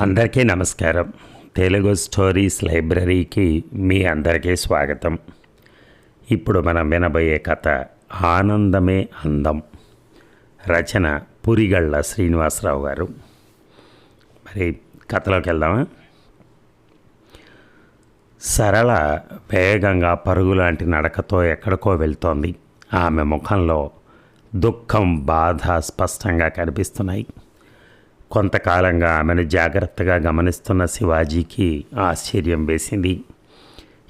అందరికీ నమస్కారం. తెలుగు స్టోరీస్ లైబ్రరీకి మీ అందరికీ స్వాగతం. ఇప్పుడు మనం వినబోయే కథ ఆనందమే అందం. రచన పురిగళ్ళ శ్రీనివాసరావు గారు. మరి కథలోకి వెళ్దామా? సరళ వేగంగా పరుగు లాంటి నడకతో ఎక్కడికో వెళ్తోంది. ఆమె ముఖంలో దుఃఖం బాధ స్పష్టంగా కనిపిస్తున్నాయి. కొంతకాలంగా ఆమెను జాగ్రత్తగా గమనిస్తున్న శివాజీకి ఆశ్చర్యం వేసింది.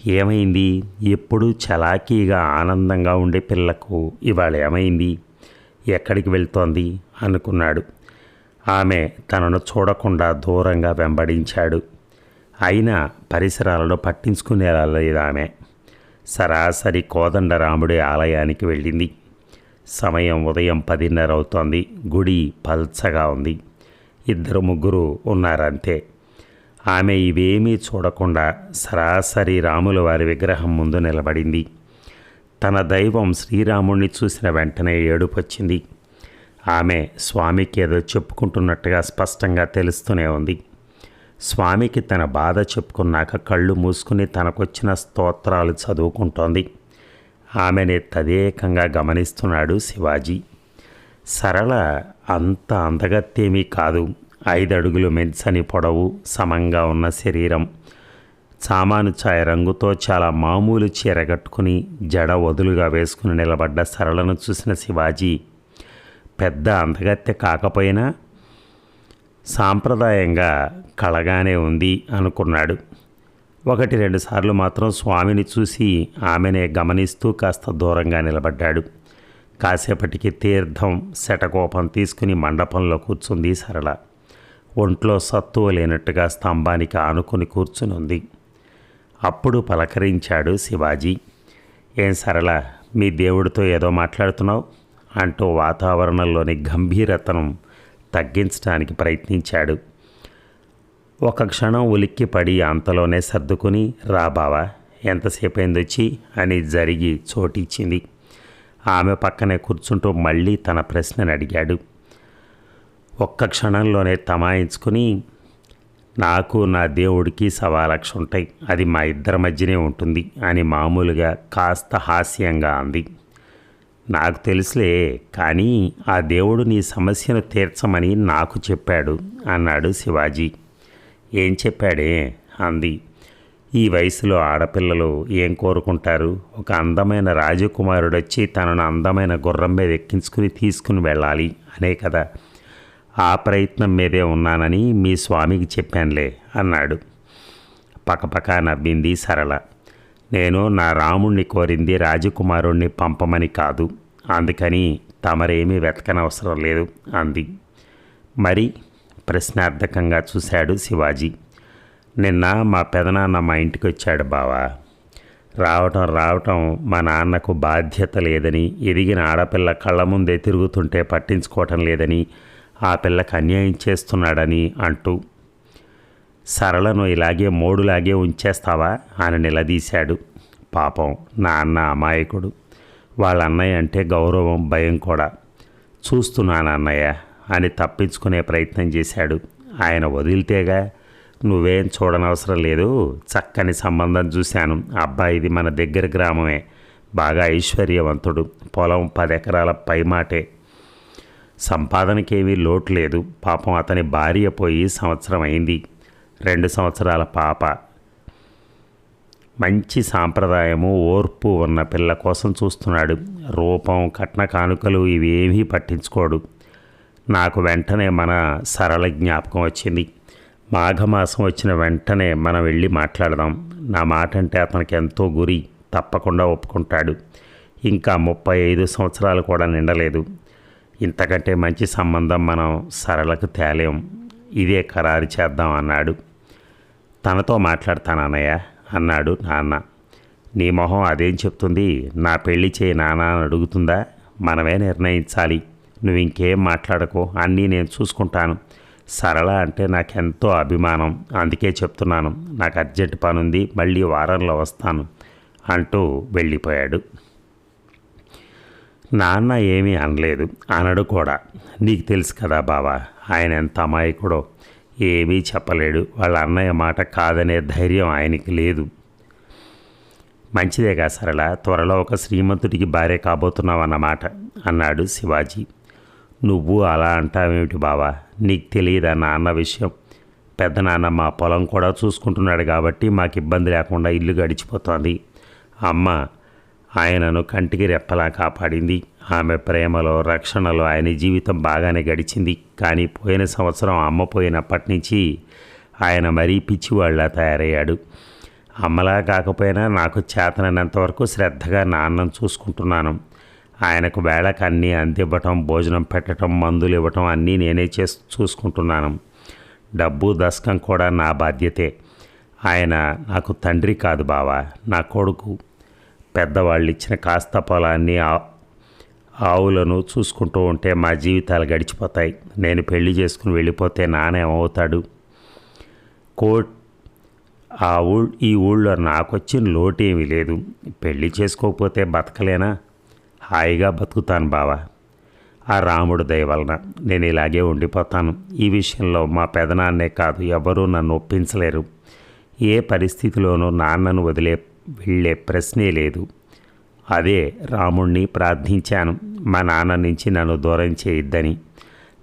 ఏమైంది? ఎప్పుడూ చలాకీగా ఆనందంగా ఉండే పిల్లకు ఇవాళ ఏమైంది? ఎక్కడికి వెళ్తోంది? అనుకున్నాడు. ఆమె తనను చూడకుండా దూరంగా వెంబడించాడు. అయినా పరిసరాలను పట్టించుకునేలా లేదు ఆమె. సరాసరి కోదండరాముడి ఆలయానికి వెళ్ళింది. సమయం ఉదయం పదిన్నర అవుతోంది. గుడి పల్చగా ఉంది. ఇద్దరు ముగ్గురు ఉన్నారంతే. ఆమె ఇవేమీ చూడకుండా సరాసరి రాముల వారి విగ్రహం ముందు నిలబడింది. తన దైవం శ్రీరాముణ్ణి చూసిన వెంటనే ఏడుపొచ్చింది. ఆమె స్వామికి ఏదో చెప్పుకుంటున్నట్టుగా స్పష్టంగా తెలుస్తూనే ఉంది. స్వామికి తన బాధ చెప్పుకున్నాక కళ్ళు మూసుకుని తనకొచ్చిన స్తోత్రాలు చదువుకుంటోంది. ఆమెని తదేకంగా గమనిస్తున్నాడు శివాజీ. సరళ అంత అందగత్తేమీ కాదు. ఐదు అడుగులు మెంచని పొడవు సమంగా ఉన్న శరీరం. సామాను ఛాయ రంగుతో చాలా మామూలు చీర కట్టుకుని జడ వదులుగా వేసుకుని నిలబడ్డ సరళను చూసిన శివాజీ పెద్ద అందగత్తె కాకపోయినా సాంప్రదాయంగా కళగానే ఉంది అనుకున్నాడు. ఒకటి రెండు సార్లు మాత్రం స్వామిని చూసి ఆమెనే గమనిస్తూ కాస్త దూరంగా నిలబడ్డాడు. కాసేపటికి తీర్థం శటకోపం తీసుకుని మండపంలో కూర్చుంది సరళ. ఒంట్లో సత్తువ లేనట్టుగా స్తంభానికి ఆనుకుని కూర్చుని ఉంది అప్పుడు పలకరించాడు శివాజీ. ఏం సరళ మీ దేవుడితో ఏదో మాట్లాడుతున్నావు? అంటూ వాతావరణంలోని గంభీరతను తగ్గించడానికి ప్రయత్నించాడు. ఒక క్షణం ఉలిక్కి పడి అంతలోనే సర్దుకుని రా బావా ఎంతసేపు అయిందొచ్చి అని జరిగి చోటిచ్చింది. ఆమె పక్కనే కూర్చుంటూ మళ్ళీ తన ప్రశ్నను అడిగాడు. ఒక్క క్షణంలోనే తమాయించుకుని నాకు నా దేవుడికి సవాలక్ష ఉంటాయి అది మా ఇద్దరి మధ్యనే ఉంటుంది అని మామూలుగా కాస్త హాస్యంగా అంది. నాకు తెలుసులే కానీ ఆ దేవుడు నీ సమస్యను తీర్చమని నాకు చెప్పాడు అన్నాడు శివాజీ. ఏం చెప్పాడే? అంది. ఈ వయసులో ఆడపిల్లలు ఏం కోరుకుంటారు? ఒక అందమైన రాజకుమారుడు వచ్చి తనను అందమైన గుర్రం మీద ఎక్కించుకుని తీసుకుని వెళ్ళాలి. అనే కదా. ఆ ప్రయత్నం మీదే ఉన్నానని మీ స్వామికి చెప్పానులే అన్నాడు. పకపక నవ్వింది సరళ. నేను నా రాముణ్ణి కోరింది రాజకుమారుణ్ణి పంపమని కాదు. అందుకని తమరేమీ వెతకనవసరం లేదు అంది. మరి ప్రశ్నార్థకంగా చూశాడు శివాజీ. నిన్న మా పెదనాన్న మా ఇంటికి వచ్చాడు బావా. రావటం రావటం మా నాన్నకు బాధ్యత లేదని ఎదిగిన ఆడపిల్ల కళ్ళ ముందే తిరుగుతుంటే పట్టించుకోవటం లేదని ఆ పిల్లకు అన్యాయం చేస్తున్నాడని అంటూ సరళను ఇలాగే మోడులాగే ఉంచేస్తావా అని నిలదీశాడు. పాపం నా అన్న అమాయకుడు. వాళ్ళ అన్నయ్య అంటే గౌరవం భయం కూడా. చూస్తున్నాను అన్నయ్య అని తప్పించుకునే ప్రయత్నం చేశాడు. ఆయన వదిలితేగా నువ్వేం చూడనవసరం లేదు. చక్కని సంబంధం చూశాను. అబ్బాయిది మన దగ్గర గ్రామమే. బాగా ఐశ్వర్యవంతుడు. పొలం పది ఎకరాల పైమాటే సంపాదనకేమీ లోటు లేదు. పాపం అతని భార్య పోయి సంవత్సరం అయింది. రెండు సంవత్సరాల పాప. మంచి సాంప్రదాయము ఓర్పు ఉన్న పిల్ల కోసం చూస్తున్నాడు. రూపం కట్న కానుకలు ఇవేమీ పట్టించుకోడు. నాకు వెంటనే మన సరళ జ్ఞాపకం వచ్చింది. మాఘమాసం వచ్చిన వెంటనే మనం వెళ్ళి మాట్లాడదాం. నా మాట అంటే అతనికి ఎంతో గురి. తప్పకుండా ఒప్పుకుంటాడు. ఇంకా ముప్పై ఐదు సంవత్సరాలు కూడా నిండలేదు. ఇంతకంటే మంచి సంబంధం మనం సరళకు తేలేం. ఇదే ఖరారు చేద్దాం అన్నాడు. తనతో మాట్లాడతాను అన్నయ్య అన్నాడు నాన్న. నీ మొహం అదేం చెప్తుంది? నా పెళ్ళి చేయి నాన్న అని అడుగుతుందా? మనమే నిర్ణయించాలి. నువ్వు ఇంకేం మాట్లాడకు. అన్నీ నేను చూసుకుంటాను. సరళ అంటే నాకెంతో అభిమానం. అందుకే చెప్తున్నాను నాకు అర్జెంట్ పని ఉంది మళ్ళీ వారంలో వస్తాను అంటూ వెళ్ళిపోయాడు. నాన్న ఏమీ అనలేదు అనడు కూడా. నీకు తెలుసు కదా బావా ఆయన ఎంత అమాయకుడో. ఏమీ చెప్పలేడు వాళ్ళ అన్నయ్య మాట కాదనే ధైర్యం ఆయనకి లేదు. మంచిదేగా సరళ త్వరలో ఒక శ్రీమంతుడికి భార్య కాబోతున్నావన్నమాట అన్నాడు శివాజీ. నువ్వు అలా అంటావేమిటి బావా? నీకు తెలియదా నాన్న విషయం? పెద్ద నాన్న మా పొలం కూడా చూసుకుంటున్నాడు కాబట్టి మాకు ఇబ్బంది లేకుండా ఇల్లు గడిచిపోతోంది. అమ్మ ఆయనను కంటికి రెప్పలా కాపాడింది. ఆమె ప్రేమలో రక్షణలో ఆయన జీవితం బాగానే గడిచింది. కానీ పోయిన సంవత్సరం అమ్మ పోయినప్పటి నుంచి ఆయన మరీ పిచ్చివాళ్ళ తయారయ్యాడు. అమ్మలా కాకపోయినా నాకు చేతనంతవరకు శ్రద్ధగా నాన్నను చూసుకుంటున్నాను. ఆయనకు వేళకు అన్నీ అందివ్వటం భోజనం పెట్టడం మందులు ఇవ్వటం అన్నీ నేనే చేసి చూసుకుంటున్నాను. డబ్బు దశకం కూడా నా బాధ్యతే. ఆయన నాకు తండ్రి కాదు బావా నా కొడుకు. పెద్దవాళ్ళు ఇచ్చిన కాస్త పొలాన్ని ఆ- ఆవులను చూసుకుంటూ ఉంటే మా జీవితాలు గడిచిపోతాయి. నేను పెళ్ళి చేసుకుని వెళ్ళిపోతే నానేమవుతాడు కోట్ ఆ ఊ ఈ ఊళ్ళో నాకొచ్చిన లోటు ఏమీ లేదు. పెళ్ళి చేసుకోకపోతే బతకలేనా? హాయిగా బతుకుతాను బావా. ఆ రాముడు దయ వలన నేను ఇలాగే ఉండిపోతాను. ఈ విషయంలో మా పెదనాన్నే కాదు ఎవరూ నన్ను ఒప్పించలేరు. ఏ పరిస్థితిలోనూ నాన్నను వదిలే వెళ్ళే ప్రశ్నే లేదు. అదే రాముణ్ణి ప్రార్థించాను. మా నాన్న నుంచి నన్ను దూరం చేయొద్దని.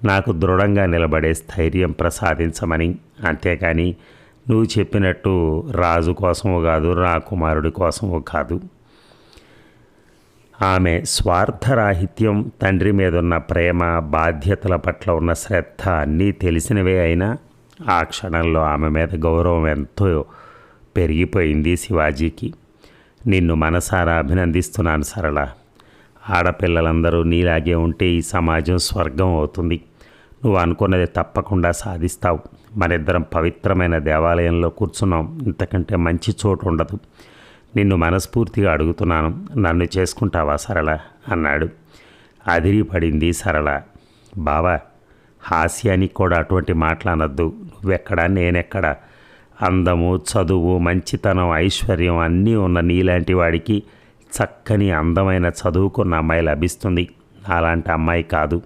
నాకు దృఢంగా నిలబడే స్థైర్యం ప్రసాదించమని. అంతేకాని నువ్వు చెప్పినట్టు రాజు కోసము కాదు రాకుమారుడి కోసము కాదు. ఆమె స్వార్థరాహిత్యం తండ్రి మీదున్న ప్రేమ బాధ్యతల పట్ల ఉన్న శ్రద్ధ అన్నీ తెలిసినవే అయినా ఆ క్షణంలో ఆమె మీద గౌరవం ఎంతో పెరిగిపోయింది శివాజీకి. నిన్ను మనసారా అభినందిస్తున్నాను సరళ. ఆడపిల్లలందరూ నీలాగే ఉంటే ఈ సమాజం స్వర్గం అవుతుంది. నువ్వు అనుకున్నది తప్పకుండా సాధిస్తావు. మనిద్దరం పవిత్రమైన దేవాలయంలో కూర్చున్నాం. ఇంతకంటే మంచి చోటు ఉండదు. నిన్ను మనస్ఫూర్తిగా అడుగుతున్నాను. నన్ను చేసుకుంటావా సరళ? అన్నాడు. అదిరిపడింది సరళ. బావా హాస్యానికి కూడా అటువంటి మాటలనొద్దు. నువ్వెక్కడా? నేనెక్కడా? అందము చదువు మంచితనం ఐశ్వర్యం అన్నీ ఉన్న నీలాంటి వాడికి చక్కని అందమైన చదువుకున్న అమ్మాయి లభిస్తుంది. అలాంటి అమ్మాయి కాదు.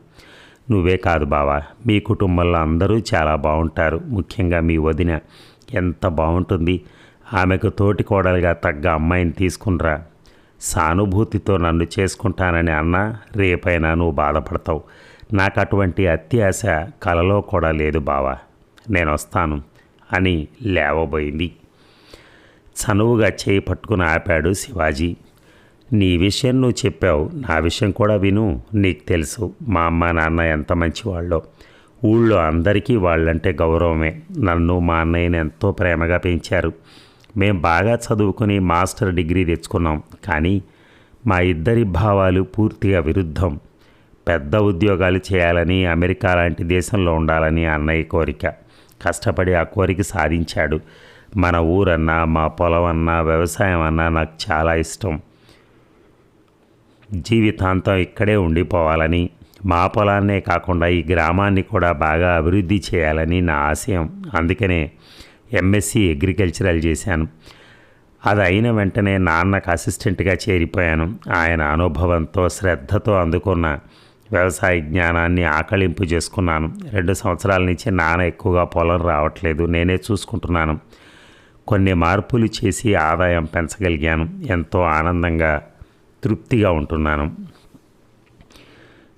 నువ్వే కాదు బావా. మీ కుటుంబంలో అందరూ చాలా బాగుంటారు ముఖ్యంగా మీ వదిన. ఎంత బాగుంటుంది ఆమెకు తోటి కోడలుగా తగ్గ అమ్మాయిని తీసుకునిరా. సానుభూతితో నన్ను చేసుకుంటానని అన్నా రేపైనా నువ్వు బాధపడతావు. నాకు అటువంటి అత్యాశ కలలో కూడా లేదు బావా. నేను వస్తాను అని లేవబోయింది. చనువుగా చేయి పట్టుకుని ఆపాడు శివాజీ. నీ విషయం నువ్వు చెప్పావు. నా విషయం కూడా విను. నీకు తెలుసు మా అమ్మ నాన్న ఎంత మంచివాళ్ళో. ఊళ్ళో అందరికీ వాళ్ళంటే గౌరవమే. నన్ను మా అన్నయ్యని ఎంతో ప్రేమగా పెంచారు. మేం బాగా చదువుకుని మాస్టర్ డిగ్రీ తెచ్చుకున్నాం. కానీ మా ఇద్దరి భావాలు పూర్తిగా విరుద్ధం. పెద్ద ఉద్యోగాలు చేయాలని అమెరికా లాంటి దేశంలో ఉండాలని అన్నయ్య కోరిక. కష్టపడి ఆ కోరిక సాధించాడు. మన ఊరన్నా మా పొలం అన్నా వ్యవసాయం అన్నా నాకు చాలా ఇష్టం. జీవితాంతం ఇక్కడే ఉండిపోవాలని మా పొలాన్నే కాకుండా ఈ గ్రామాన్ని కూడా బాగా అభివృద్ధి చేయాలని నా ఆశయం. అందుకనే ఎంఎస్సి అగ్రికల్చరల్ చేశాను. అది అయిన వెంటనే నాన్నకు అసిస్టెంట్గా చేరిపోయాను. ఆయన అనుభవంతో శ్రద్ధతో అందుకున్న వ్యవసాయ జ్ఞానాన్ని ఆకలింపు చేసుకున్నాను. రెండు సంవత్సరాల నుంచి నాన్న ఎక్కువగా పొలం రావట్లేదు. నేనే చూసుకుంటున్నాను. కొన్ని మార్పులు చేసి ఆదాయం పెంచగలిగాను. ఎంతో ఆనందంగా తృప్తిగా ఉంటున్నాను.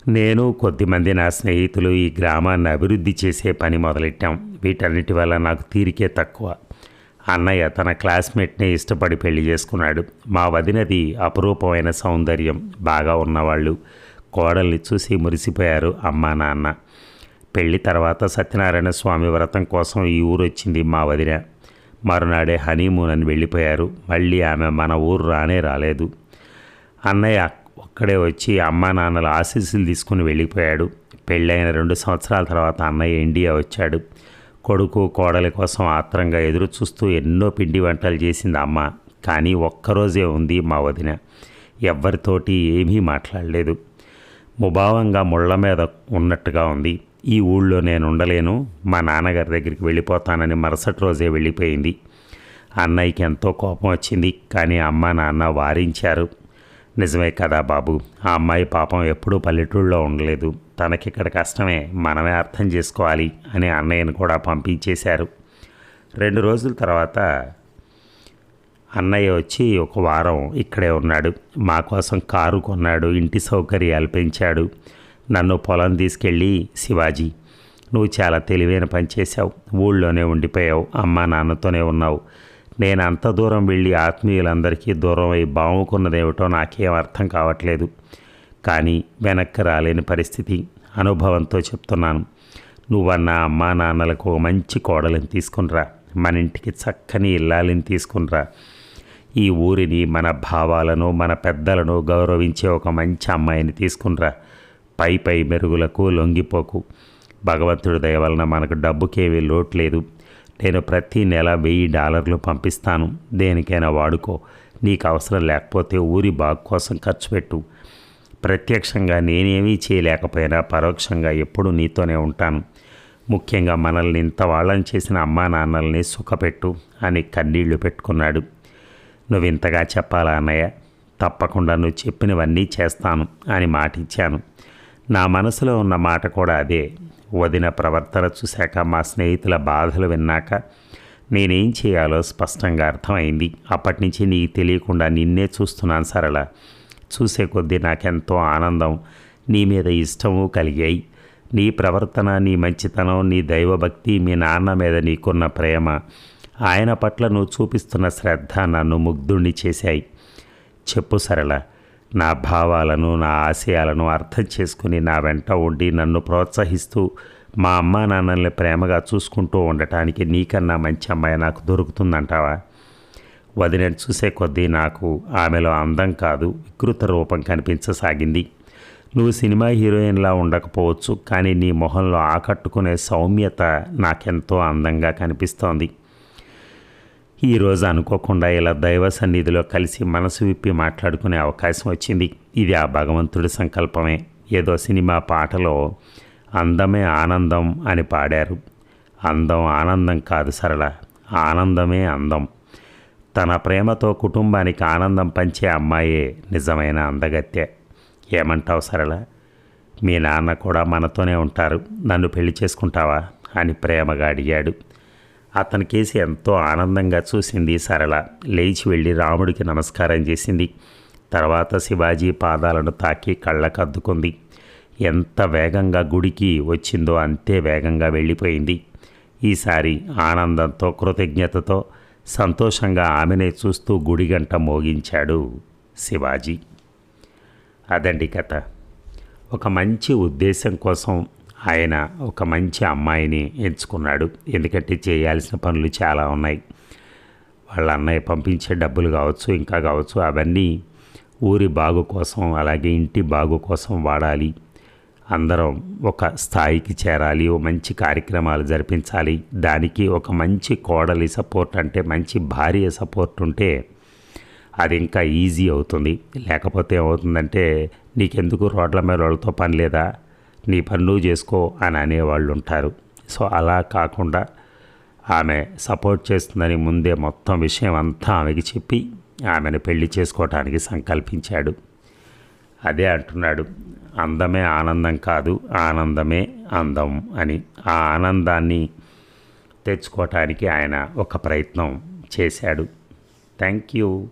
నేను కొద్దిమంది నా స్నేహితులు ఈ గ్రామాన్ని అభివృద్ధి చేసే పని మొదలెట్టాం. వీటన్నిటి వల్ల నాకు తీరికే తక్కువ. అన్నయ్య తన క్లాస్మేట్నే ఇష్టపడి పెళ్ళి చేసుకున్నాడు. మా వదినది అపురూపమైన సౌందర్యం. బాగా ఉన్నవాళ్ళు. కోడల్ని చూసి మురిసిపోయారు అమ్మా నాన్న. పెళ్ళి తర్వాత సత్యనారాయణ స్వామి వ్రతం కోసం ఈ ఊరు వచ్చింది మా వదిన. మరునాడే హనీమూన్ అని వెళ్ళిపోయారు. మళ్ళీ ఆమె మన ఊరు రానే రాలేదు. అన్నయ్య ఒక్కడే వచ్చి అమ్మా నాన్నల ఆశీస్సులు తీసుకుని వెళ్ళిపోయాడు. పెళ్ళైన రెండు సంవత్సరాల తర్వాత అన్నయ్య ఇండియా వచ్చాడు. కొడుకు కోడలి కోసం ఆత్రంగా ఎదురు చూస్తూ ఎన్నో పిండి వంటలు చేసింది అమ్మ. కానీ ఒక్కరోజే ఉంది మా వదిన. ఎవ్వరితోటి ఏమీ మాట్లాడలేదు. ముభావంగా ముళ్ళ మీద ఉన్నట్టుగా ఉంది. ఈ ఊళ్ళో నేను ఉండలేను. మా నాన్నగారి దగ్గరికి వెళ్ళిపోతానని మరుసటి రోజే వెళ్ళిపోయింది. అన్నయ్యకి ఎంతో కోపం వచ్చింది. కానీ అమ్మ నాన్న వారించారు. నిజమే కదా బాబు. ఆ అమ్మాయి పాపం ఎప్పుడూ పల్లెటూళ్ళలో ఉండలేదు. తనకిక్కడ కష్టమే. మనమే అర్థం చేసుకోవాలి అని అన్నయ్యను కూడా పంపించేశారు. రెండు రోజుల తర్వాత అన్నయ్య వచ్చి ఒక వారం ఇక్కడే ఉన్నాడు. మా కోసం కారు కొన్నాడు. ఇంటి సౌకర్యాలు పెంచాడు. నన్ను పొలం తీసుకెళ్ళి శివాజీ నువ్వు చాలా తెలివైన పని చేశావు. ఊళ్ళోనే ఉండిపోయావు. అమ్మా నాన్నతోనే ఉన్నావు. నేను అంత దూరం వెళ్ళి ఆత్మీయులందరికీ దూరం అయి బావుకున్నదేమిటో నాకేం అర్థం కావట్లేదు. కానీ వెనక్కి రాలేని పరిస్థితి అనుభవంతో చెప్తున్నాను. నువ్వన్న అమ్మా నాన్నలకు మంచి కోడలిని తీసుకునిరా. మన ఇంటికి చక్కని ఇల్లాలిని తీసుకునిరా. ఈ ఊరిని మన భావాలను మన పెద్దలను గౌరవించే ఒక మంచి అమ్మాయిని తీసుకునిరా. పై పై మెరుగులకు లొంగిపోకు. భగవంతుడి దయ వలన మనకు డబ్బుకేమీ లోటు లేదు. నేను ప్రతి నెల వెయ్యి డాలర్లు పంపిస్తాను. దేనికైనా వాడుకో. నీకు అవసరం లేకపోతే ఊరి బాగు కోసం ఖర్చు పెట్టు. ప్రత్యక్షంగా నేనేమీ చేయలేకపోయినా పరోక్షంగా ఎప్పుడూ నీతోనే ఉంటాను. ముఖ్యంగా మనల్ని ఇంత వాళ్ళని చేసిన అమ్మా నాన్నల్ని సుఖపెట్టు అని కన్నీళ్ళు పెట్టుకున్నాడు. నువ్వు ఇంతగా చెప్పాలా అన్నయ్య? తప్పకుండా నువ్వు చెప్పినవన్నీ చేస్తాను అని మాట ఇచ్చాను నా మనసులో ఉన్న మాట కూడా అదే. వదిన ప్రవర్తన చూశాక మా స్నేహితుల బాధలు విన్నాక నేనేం చేయాలో స్పష్టంగా అర్థమైంది. అప్పటి నుంచి నీకు తెలియకుండా నిన్నే చూస్తున్నాను సరళ. చూసే కొద్దీ నాకెంతో ఆనందం. నీ మీద ఇష్టము కలిగాయి. నీ ప్రవర్తన నీ మంచితనం నీ దైవభక్తి మీ నాన్న మీద నీకున్న ప్రేమ ఆయన పట్ల నువ్వు చూపిస్తున్న శ్రద్ధ నన్ను ముగ్ధుణ్ణి చేశాయి. చెప్పు సరళ. నా భావాలను నా ఆశయాలను అర్థం చేసుకుని నా వెంట ఉండి నన్ను ప్రోత్సహిస్తూ మా అమ్మా నాన్నల్ని ప్రేమగా చూసుకుంటూ ఉండటానికి నీకన్నా మంచి అమ్మాయి నాకు దొరుకుతుందంటావా? వదినని చూసే కొద్దీ నాకు ఆమెలో అందం కాదు వికృత రూపం కనిపించసాగింది. నువ్వు సినిమా హీరోయిన్లా ఉండకపోవచ్చు కానీ నీ మొహంలో ఆకట్టుకునే సౌమ్యత నాకెంతో అందంగా కనిపిస్తోంది. ఈరోజు అనుకోకుండా ఇలా దైవ సన్నిధిలో కలిసి మనసు విప్పి మాట్లాడుకునే అవకాశం వచ్చింది. ఇది ఆ భగవంతుడి సంకల్పమే. ఏదో సినిమా పాటలో అందమే ఆనందం అని పాడారు. అందం ఆనందం కాదు సరళ ఆనందమే అందం. తన ప్రేమతో కుటుంబానికి ఆనందం పంచే అమ్మాయే నిజమైన అందగత్తె. ఏమంటావు సరళ? మీ నాన్న కూడా మనతోనే ఉంటారు. నన్ను పెళ్ళి చేసుకుంటావా? అని ప్రేమగా అడిగాడు. అతనికేసి ఎంతో ఆనందంగా చూసింది సరళ. లేచి వెళ్ళి రాముడికి నమస్కారం చేసింది. తర్వాత శివాజీ పాదాలను తాకి కళ్ళకద్దుకుంది ఎంత వేగంగా గుడికి వచ్చిందో అంతే వేగంగా వెళ్ళిపోయింది. ఈసారి ఆనందంతో కృతజ్ఞతతో సంతోషంగా ఆమెనే చూస్తూ గుడి గంట మోగించాడు శివాజీ. అదండి కథ. ఒక మంచి ఉద్దేశం కోసం ఆయన ఒక మంచి అమ్మాయిని ఎంచుకున్నాడు. ఎందుకంటే చేయాల్సిన పనులు చాలా ఉన్నాయి. వాళ్ళ అన్నయ్య పంపించే డబ్బులు కావచ్చు ఇంకా కావచ్చు అవన్నీ ఊరి బాగు కోసం అలాగే ఇంటి బాగు కోసం వాడాలి. అందరం ఒక స్థాయికి చేరాలి ఓ మంచి కార్యక్రమాలు జరిపించాలి. దానికి ఒక మంచి కోడలి సపోర్ట్ అంటే మంచి భార్య సపోర్ట్ ఉంటే అది ఇంకా ఈజీ అవుతుంది. లేకపోతే ఏమవుతుందంటే నీకెందుకు రోడ్ల మీద వాళ్ళతో పని లేదా? నీ పనులు చేసుకో అని అనేవాళ్ళు ఉంటారు సో అలా కాకుండా ఆమె సపోర్ట్ చేస్తుందని ముందే మొత్తం విషయం అంతా ఆమెకి చెప్పి ఆమెను పెళ్ళి చేసుకోవటానికి సంకల్పించాడు. అదే అంటున్నాడు అందమే ఆనందం కాదు ఆనందమే అందం అని. ఆ ఆనందాన్ని తెచ్చుకోవటానికి ఆయన ఒక ప్రయత్నం చేశాడు. Thank you.